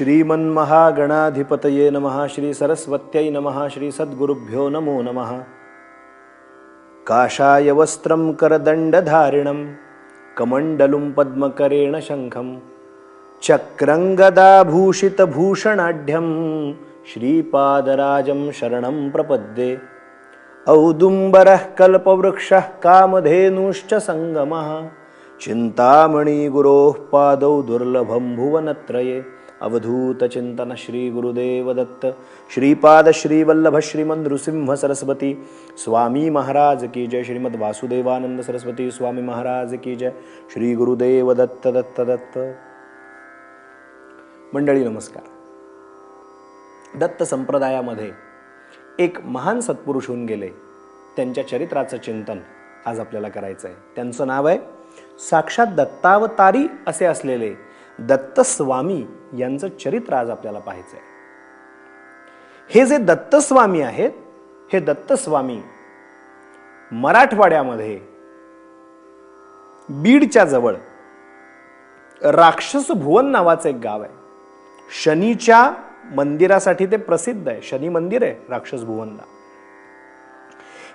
श्रीमन्महागणाधिपतये नमः श्री सरस्वत्यै नमः श्री सद्गुरुभ्यो नमो नमः। काषाय वस्त्रं करदण्डधारिणं कमण्डलुं पद्मकरेण शङ्खं चक्रङ्गदाभूषितभूषणाढ्यं श्रीपादराजं शरणं प्रपद्ये। औदुम्बरः कल्पवृक्षः कामधेनुश्च सङ्गमः चिन्तामणिगुरोः पादौ दुर्लभं भुवनत्रये अवधूतचिन्तन श्रीगुरुदेवदत्त श्रीपाद श्रीवल्लभ श्रीमन् नृसिंह सरस्वती स्वामी महाराज की जय श्रीमद वासुदेवानंद सरस्वती स्वामी महाराज की जय श्री गुरुदेव दत्त दत्त। दत्त मंडळी नमस्कार. दत्त संप्रदायामध्ये एक महान सत्पुरुष होऊन गेले. त्यांच्या चरित्राचं चिंतन आज आपल्याला करायचं आहे त्यांचं नाव आहे साक्षात दत्तावतारी असे असलेले दत्तस्वामी यांचं चरित्र आज आपल्याला पाहायचं आहे. हे जे दत्तस्वामी आहेत हे दत्तस्वामी मराठवाड्यामध्ये बीडच्या जवळ राक्षस भुवन नावाचं एक गाव आहे. शनीच्या मंदिरासाठी ते प्रसिद्ध आहे. शनी मंदिर आहे राक्षस भुवनला.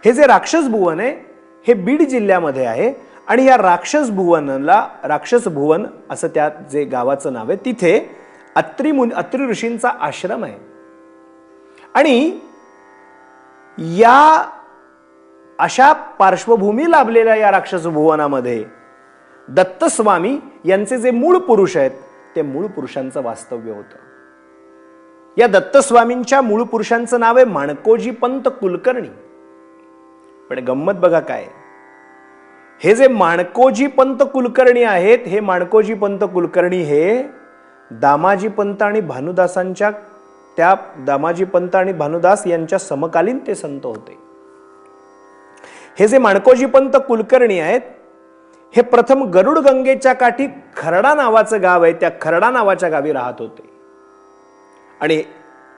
हे जे राक्षस भुवन आहे हे बीड जिल्ह्यामध्ये आहे. आणि या राक्षस भुवनला राक्षस भुवन असं त्या जे गावाचं नाव आहे तिथे अत्री मुन अत्री ऋषींचा आश्रम आहे. आणि या अशा पार्श्वभूमी लाभलेल्या या राक्षस भुवनामध्ये दत्तस्वामी यांचे जे मूळ पुरुष आहेत ते मूळ पुरुषांचं वास्तव्य होतं. या दत्तस्वामींच्या मूळ पुरुषांचं नाव आहे माणकोजी पंत कुलकर्णी. पण गंमत बघा काय हे जे माणकोजी पंत कुलकर्णी आहेत हे माणकोजी पंत कुलकर्णी हे दामाजी पंत आणि भानुदासांच्या त्या दामाजी पंत आणि भानुदास यांच्या समकालीन ते संत होते. हे जे माणकोजी पंत कुलकर्णी आहेत हे प्रथम गरुड गंगेच्या काठी खरडा नावाचं गाव आहे त्या खरडा नावाच्या गावी राहत होते. आणि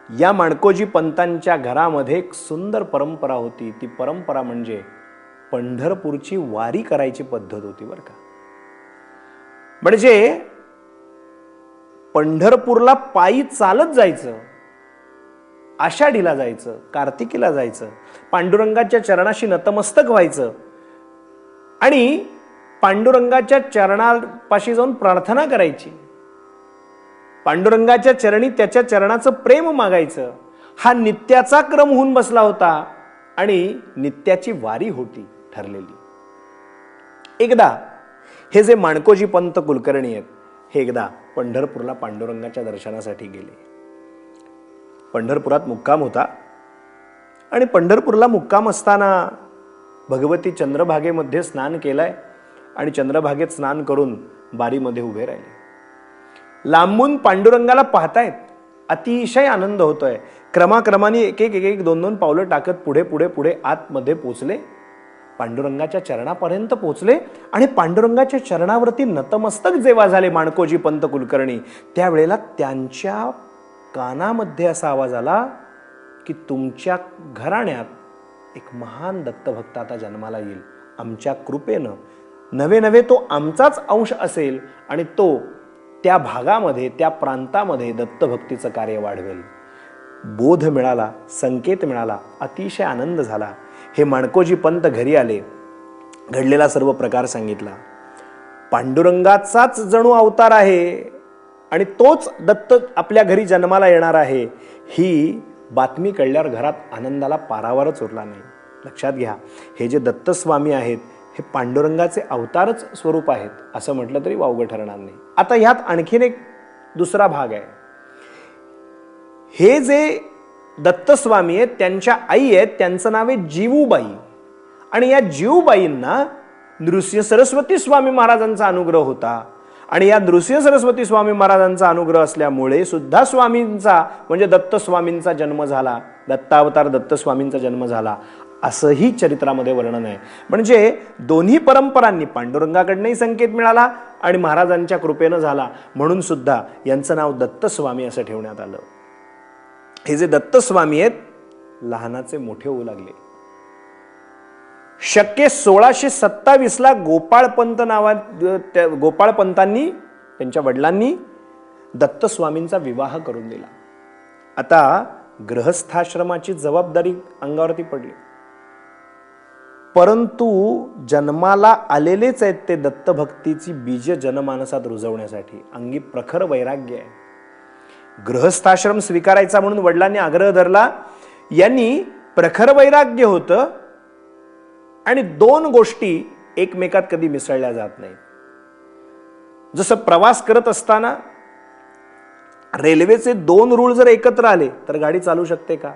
या माणकोजी पंतांच्या घरामध्ये एक सुंदर परंपरा होती ती परंपरा म्हणजे पंढरपूरची वारी करायची पद्धत होती बरं का. म्हणजे पंढरपूरला पायी चालत जायचं आषाढीला जायचं कार्तिकीला जायचं पांडुरंगाच्या चरणाशी नतमस्तक व्हायचं आणि पांडुरंगाच्या चरणापाशी जाऊन प्रार्थना करायची. पांडुरंगाच्या चरणी त्याच्या चरणाचं प्रेम मागायचं. हा नित्याचा क्रम होऊन बसला होता आणि नित्याची वारी होती. ठरलेली. एकदा हे जे माणकोजी पंत कुलकर्णी आहेत हे एकदा पंढरपूरला पांडुरंगाच्या दर्शनासाठी गेले. पंढरपुरात मुक्काम होता आणि पंढरपूरला मुक्काम असताना भगवती चंद्रभागेमध्ये स्नान केलंय आणि चंद्रभागेत स्नान करून बारीमध्ये उभे राहिले. लांबून पांडुरंगाला पाहतायत अतिशय आनंद होतोय. क्रमाक्रमाने एक एक एक एक दोन दोन पावलं टाकत पुढे पुढे पुढे आतमध्ये पोचले. पांडुरंगाच्या चरणापर्यंत पोचले आणि पांडुरंगाच्या चरणावरती नतमस्तक जेव्हा झाले माणकोजी पंत कुलकर्णी. त्यावेळेला त्यांच्या कानामध्ये असा आवाज आला की तुमच्या घराण्यात एक महान दत्तभक्त आता जन्माला येईल. आमच्या कृपेनं. नवे नवे तो आमचाच अंश असेल आणि तो त्या भागामध्ये त्या प्रांतामध्ये दत्तभक्तीचं कार्य वाढवेल. बोध मिळाला संकेत मिळाला अतिशय आनंद झाला. हे माणकोजी पंत घरी आले घडलेला सर्व प्रकार सांगितला. पांडुरंगाचाच जणू अवतार आहे आणि तोच दत्त आपल्या घरी जन्माला येणार आहे. ही बातमी कळल्यावर घरात आनंदाला पारावरच उरला नाही. लक्षात घ्या हे जे दत्तस्वामी आहेत हे पांडुरंगाचे अवतारच स्वरूप आहेत असं म्हटलं तरी वावगं ठरणार नाही. आता ह्यात आणखीन एक दुसरा भाग आहे. हे जे दत्तस्वामी आहेत त्यांच्या आई आहेत त्यांचं नाव आहे जीवूबाई. आणि या जीवूबाईंना नृसिंह सरस्वती स्वामी महाराजांचा अनुग्रह होता. आणि या नृसिंह सरस्वती स्वामी महाराजांचा अनुग्रह असल्यामुळे सुद्धा स्वामींचा म्हणजे दत्तस्वामींचा जन्म झाला. दत्तावतार दत्तस्वामींचा जन्म झाला. असंही चरित्रामध्ये वर्णन आहे. म्हणजे दोन्ही परंपरांनी पांडुरंगाकडनंही संकेत मिळाला आणि महाराजांच्या कृपेनं झाला. म्हणून सुद्धा यांचं नाव दत्तस्वामी असं ठेवण्यात आलं. हे जे दत्तस्वामी आहेत लहानाचे मोठे होऊ लागले. शक्य सोळाशे सत्तावीसला गोपाळपंत नावा त्या गोपाळपंतांनी त्यांच्या वडिलांनी दत्तस्वामींचा विवाह करून दिला. आता गृहस्थाश्रमाची जबाबदारी अंगावरती पडली. परंतु जन्माला आलेलेच आहेत ते दत्तभक्तीची बीज जनमानसात रुजवण्यासाठी. अंगी प्रखर वैराग्य आहे. गृहस्थाश्रम स्वीकारायचा म्हणून वडिलांनी आग्रह धरला. यांनी प्रखर वैराग्य होतं आणि दोन गोष्टी एकमेकात कधी मिसळल्या जात नाहीत. जसं प्रवास करत असताना रेल्वेचे दोन रूळ जर एकत्र आले तर गाडी चालू शकते का?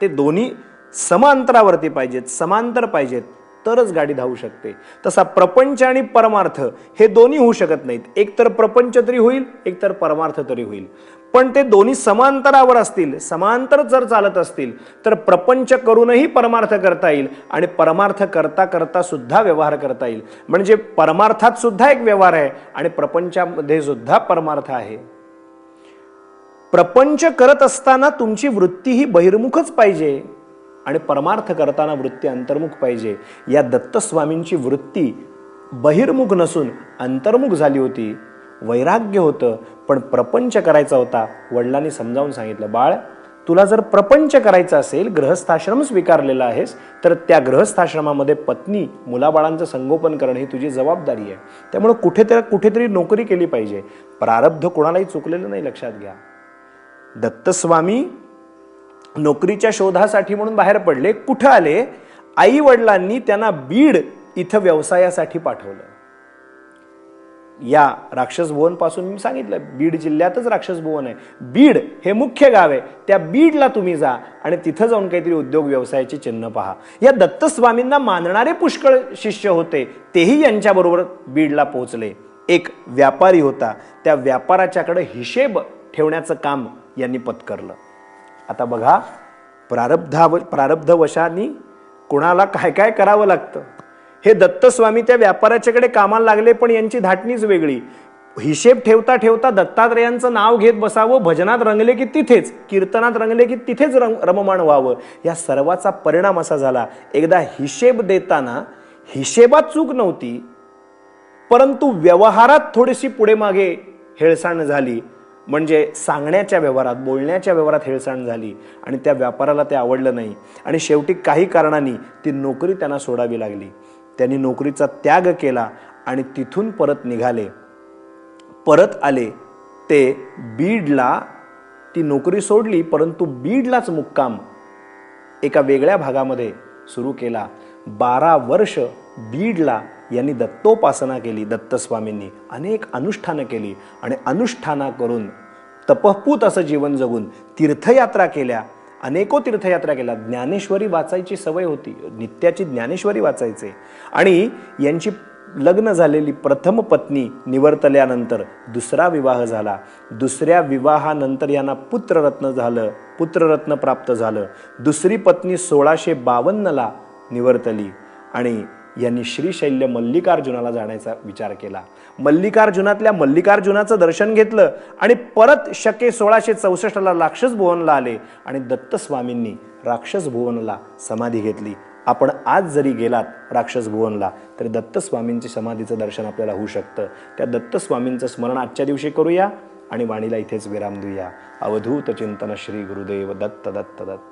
ते दोन्ही समांतरावरती पाहिजेत समांतर पाहिजेत. तरच गाडी धावू शकते. तसा प्रपंच आणि परमार्थ हे दोन्ही होऊ शकत नाहीत. एकतर प्रपंच तरी होईल एकतर परमार्थ तरी होईल. पण ते दोन्ही समांतरावर असतील समांतर जर चालत असतील तर प्रपंच करूनही परमार्थ करता येईल आणि परमार्थ करता करता सुद्धा व्यवहार करता येईल. म्हणजे परमार्थात सुद्धा एक व्यवहार आहे आणि प्रपंचामध्ये सुद्धा परमार्थ आहे. प्रपंच करत असताना तुमची वृत्ती ही बहिर्मुखच पाहिजे. आणि परमार्थ करताना वृत्ती अंतर्मुख पाहिजे. या दत्तस्वामींची वृत्ती बहिर्मुख नसून अंतर्मुख झाली होती. वैराग्य होतं पण प्रपंच करायचा होता वडिलांनी समजावून सांगितलं बाळ तुला जर प्रपंच करायचा असेल ग्रहस्थाश्रम स्वीकारलेला आहेस तर त्या ग्रहस्थाश्रमामध्ये पत्नी मुलाबाळांचं संगोपन करणं ही तुझी जबाबदारी आहे. त्यामुळे कुठेतरी कुठेतरी नोकरी केली पाहिजे. प्रारब्ध कोणालाही चुकलेलं नाही लक्षात घ्या. दत्तस्वामी नोकरीच्या शोधासाठी म्हणून बाहेर पडले कुठं आले आई वडिलांनी त्यांना बीड इथं व्यवसायासाठी पाठवलं. या राक्षस भुवनपासून मी सांगितलं बीड जिल्ह्यातच राक्षस भुवन आहे. बीड हे मुख्य गाव आहे. त्या बीडला तुम्ही जा आणि तिथं जाऊन काहीतरी उद्योग व्यवसायाचे चिन्ह पहा. या दत्तस्वामींना मानणारे पुष्कळ शिष्य होते तेही यांच्याबरोबर बीडला पोहोचले. एक व्यापारी होता. त्या व्यापाराच्याकडे हिशेब ठेवण्याचं काम यांनी पत्करलं. आता बघा प्रारब्धाव प्रारब्धवशाने कुणाला काय काय करावं लागतं? हे दत्तस्वामी त्या व्यापाऱ्याच्याकडे कामाला लागले पण यांची धाटणीच वेगळी. हिशेब ठेवता ठेवता दत्तात्रेयांचं नाव घेत बसावं भजनात रंगले की तिथेच कीर्तनात रंगले की तिथेच रंग रममाण व्हावं. या सर्वाचा परिणाम असा झाला. एकदा हिशेब देताना हिशेबात चूक नव्हती परंतु व्यवहारात थोडीशी पुढे मागे हेळसाण झाली. म्हणजे सांगण्याच्या व्यवहारात बोलण्याच्या व्यवहारात हेळसांड झाली आणि त्या व्यापाराला ते आवडलं नाही. आणि शेवटी काही कारणांनी ती नोकरी त्यांना सोडावी लागली. त्यांनी नोकरीचा त्याग केला आणि तिथून परत निघाले. परत आले. ते बीडला ती नोकरी सोडली परंतु बीडलाच मुक्काम एका वेगळ्या भागामध्ये सुरू केला. बारा वर्ष बीडला यांनी दत्तोपासना केली दत्तस्वामींनी. अनेक अनुष्ठानं केली आणि अनुष्ठाना करून तपपूत असं जीवन जगून तीर्थयात्रा केल्या. अनेको तीर्थयात्रा केल्या. ज्ञानेश्वरी वाचायची सवय होती. नित्याची ज्ञानेश्वरी वाचायचे. आणि यांची लग्न झालेली प्रथम पत्नी निवर्तल्यानंतर दुसरा विवाह झाला. दुसऱ्या विवाहानंतर यांना पुत्ररत्न झालं पुत्ररत्न प्राप्त झालं. दुसरी पत्नी सोळाशे बावन्नला निवर्तली. आणि यांनी श्रीशैल्य मल्लिकार्जुनाला जाण्याचा विचार केला. मल्लिकार्जुनातल्या मल्लिकार्जुनाचं दर्शन घेतलं आणि परत शके सोळाशे चौसष्टला राक्षस भुवनला आले आणि दत्तस्वामींनी राक्षस भुवनला समाधी घेतली. आपण आज जरी गेलात राक्षस भुवनला तरी दत्तस्वामींची समाधीचं दर्शन आपल्याला होऊ शकतं. त्या दत्तस्वामींचं स्मरण आजच्या दिवशी करूया आणि वाणीला इथेच विराम देऊया. अवधूत चिंतन श्री गुरुदेव दत्त दत्त दत्त.